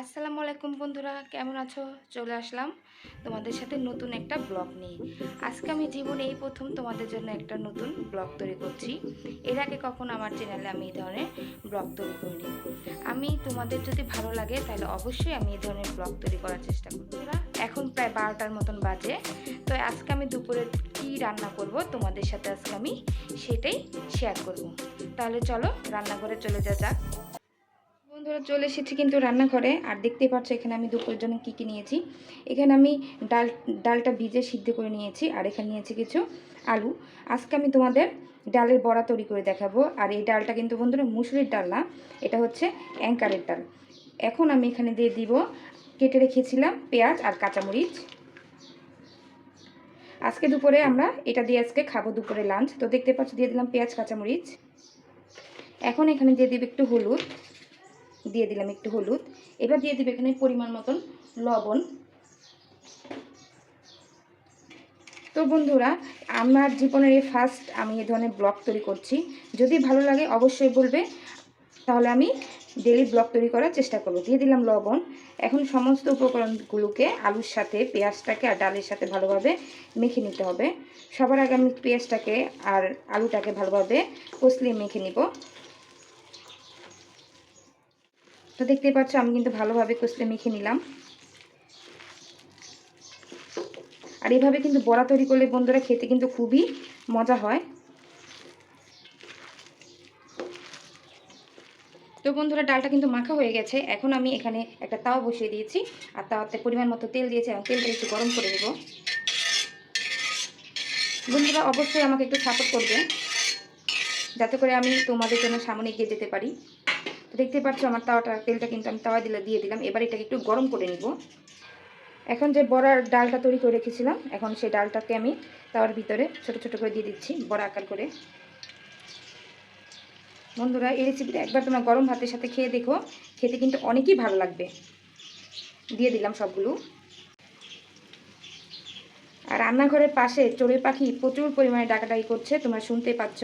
আসসালামু আলাইকুম বন্ধুরা, কেমন আছো? চলে আসলাম তোমাদের সাথে নতুন একটা ব্লগ নিয়ে। আজকে আমি জীবনে এই প্রথম তোমাদের জন্য একটা নতুন ব্লগ তৈরি করছি। এর আগে কখন আমার চ্যানেলে আমি এই ধরনের ব্লগ তৈরি করিনি। আমি তোমাদের যদি ভালো লাগে, তাহলে অবশ্যই আমি এই ধরনের ব্লগ তৈরি করার চেষ্টা করব। এখন প্রায় বারোটার মতন বাজে, তো আজকে আমি দুপুরে কি রান্না করব তোমাদের সাথে আজকে আমি সেটাই শেয়ার করব। তাহলে চলো, রান্নাঘরে চলে যা যাক। বন্ধুরা চলে এসেছি কিন্তু রান্নাঘরে। আর দেখতেই পাচ্ছ এখানে আমি দুপুরের জন্য কী কী নিয়েছি। এখানে আমি ডাল, ডালটা ভিজে সিদ্ধ করে নিয়েছি, আর এখানে নিয়েছি কিছু আলু। আজকে আমি তোমাদের ডালের বড়া তৈরি করে দেখাবো। আর এই ডালটা কিন্তু বন্ধুরা মুসুরির ডাল না, এটা হচ্ছে অ্যাঙ্কারের ডাল। এখন আমি এখানে দিয়ে দিব, কেটে রেখেছিলাম পেঁয়াজ আর কাঁচামরিচ। আজকে দুপুরে আমরা এটা দিয়ে আজকে খাব দুপুরে লাঞ্চ। তো দেখতে পাচ্ছ, দিয়ে দিলাম পেঁয়াজ, কাঁচামরিচ। এখন এখানে দিয়ে দিব একটু হলুদ। দিয়ে দিলাম একটু হলুদ। এবার দিয়ে দিবে এখানে পরিমাণ মতন লবণ। তো বন্ধুরা, আমার জীবনের এই ফার্স্ট আমি এ ধরনের ব্লগ তৈরি করছি। যদি ভালো লাগে অবশ্যই বলবে, তাহলে আমি ডেলি ব্লগ তৈরি করার চেষ্টা করব। দিয়ে দিলাম লবণ। এখন সমস্ত উপকরণগুলোকে আলুর সাথে, পেঁয়াজটাকে আর ডালের সাথে ভালোভাবে মেখে নিতে হবে। সবার আগে আমি পেঁয়াজটাকে আর আলুটাকে ভালোভাবে কষলিয়ে মেখে নিব। তো দেখতে পাচ্ছ, আমি কিন্তু ভালোভাবে কষলে মেখে নিলাম। আর এইভাবে কিন্তু বড়া তৈরি করলে বন্ধুরা খেতে কিন্তু খুবই মজা হয়। তো বন্ধুরা, ডালটা কিন্তু মাখা হয়ে গেছে। এখন আমি এখানে একটা তাওয়া বসিয়ে দিয়েছি। আর তাওয়াতে পরিমাণ মতো তেল দিয়েছি। এবং তেলটা একটু গরম করে দেব বন্ধুরা, অবশ্যই আমাকে একটু সাপোর্ট করবে যাতে করে আমি তোমাদের জন্য সামনে এগিয়ে যেতে পারি। দেখতে পাচ্ছ আমার তাওয়াটা, তেলটা কিন্তু আমি তাওয়া দিলে, দিয়ে দিলাম। এবার এটাকে একটু গরম করে নিব। এখন যে বড়ার ডালটা তৈরি করে রেখেছিলাম, এখন সেই ডালটাকে আমি তাওয়ার ভিতরে ছোট ছোট করে দিয়ে দিচ্ছি, বড় আকার করে। বন্ধুরা, এই রেসিপিটা একবার তোমরা গরম ভাতের সাথে খেয়ে দেখো। খেতে কিন্তু অনেকই ভালো লাগবে। দিয়ে দিলাম সবগুলো। আর রান্নাঘরের পাশে চড়ুই পাখি প্রচুর পরিমাণে ডাকাডাকি করছে, তোমরা শুনতে পাচ্ছ।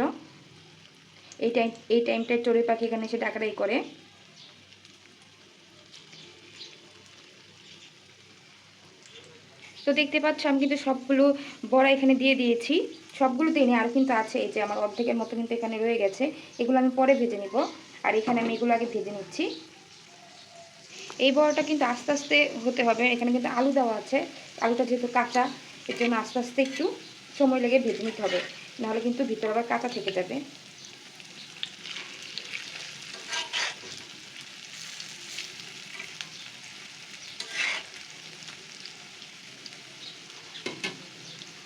এই টাইম এই টাইমটায় চড়ুই পাখি এখানে এসে ডাকাডাকি করে। তো দেখতে পাচ্ছ, আমি কিন্তু সবগুলো বড়া এখানে দিয়ে দিয়েছি। সবগুলো দিইনি আর কিন্তু আছে, এই যে আমার অর্ধেকের মতো কিন্তু এখানে রয়ে গেছে। এগুলো আমি পরে ভেজে নিব, আর এখানে আমি এগুলো আগে ভেজে নিচ্ছি। এই বড়াটা কিন্তু আস্তে আস্তে হতে হবে, এখানে কিন্তু আলু দেওয়া আছে। আলুটা যেহেতু কাঁচা, এর জন্য আস্তে আস্তে একটু সময় লেগে ভেজে নিতে হবে। নাহলে কিন্তু ভিতরে আবার কাঁচা থেকে যাবে।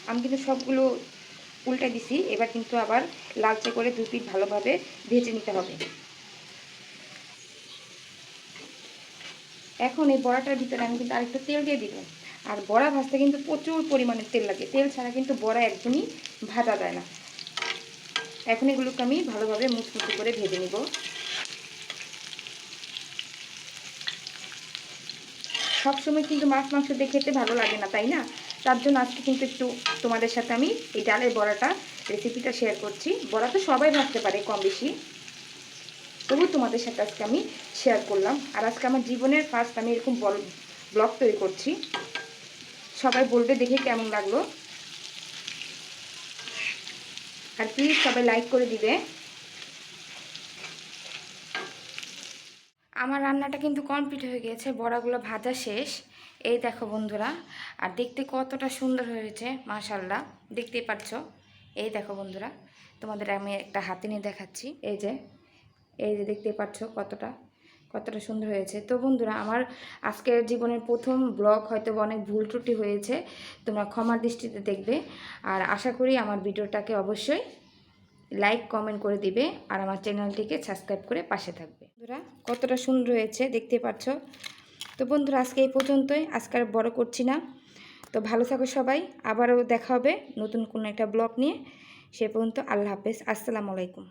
আমি কিন্তু সবগুলো উল্টে দিছি। এবার কিন্তু আবার লালচে করে দু পিঠ ভালোভাবে ভেজে নিতে হবে। এখন এই বড়াটার ভিতরে আমি কিন্তু আরেকটু তেল দিয়ে দিব। আর বড়া ভাজতে কিন্তু প্রচুর পরিমাণে তেল লাগে। তেল ছাড়া কিন্তু বড়া একদমই ভাজা যায় না। এখন এগুলোকে আমি ভালোভাবে মুচমুচি করে ভেজে নিব। সবসময় কিন্তু মাছ, মাংস দিয়ে খেতে ভালো লাগে না, তাই না? তার জন্য আজকে কিন্তু একটু তোমাদের সাথে আমি এই ডালের বড়াটা রেসিপিটা শেয়ার করছি। বড়া তো সবাই ভাবতে পারে কম বেশি। তবু তোমাদের সাথে আজকে আমি শেয়ার করলাম। আর আজকে আমার জীবনের ফার্স্ট আমি এরকম বড় ব্লগ তৈরি করছি। সবাই বলবে দেখে কেমন লাগল। আর প্লিজ সবাই লাইক করে দিবে। আমার রান্নাটা কিন্তু কমপ্লিট হয়ে গেছে বড়াগুলো ভাজা শেষ। এই দেখো বন্ধুরা, আর দেখতে কতটা সুন্দর হয়েছে মাশাল্লাহ দেখতেই পাচ্ছ এই দেখো বন্ধুরা, তোমাদের আমি একটা হাতে নিয়ে দেখাচ্ছি, এই যে এই যে দেখতে পাচ্ছ কতটা কতটা সুন্দর হয়েছে। তো বন্ধুরা, আমার আজকের জীবনের প্রথম ব্লগ হয়তো অনেক ভুল ত্রুটি হয়েছে, তোমরা ক্ষমার দৃষ্টিতে দেখবে, আর আশা করি আমার ভিডিওটাকে অবশ্যই লাইক কমেন্ট করে দিবে আর আমার চ্যানেলটিকে সাবস্ক্রাইব করে পাশে থাকবে। বন্ধুরা, কতটা সুন্দর হয়েছে, দেখতে পাচ্ছ? তো বন্ধুরা, আজকে এই পর্যন্তই। আজকে আর বড় করছি না। তো ভালো থাকো সবাই। আবারও দেখা হবে নতুন কোনো একটা ব্লগ নিয়ে। সে পর্যন্ত আল্লাহ হাফেজ। আসসালামু আলাইকুম।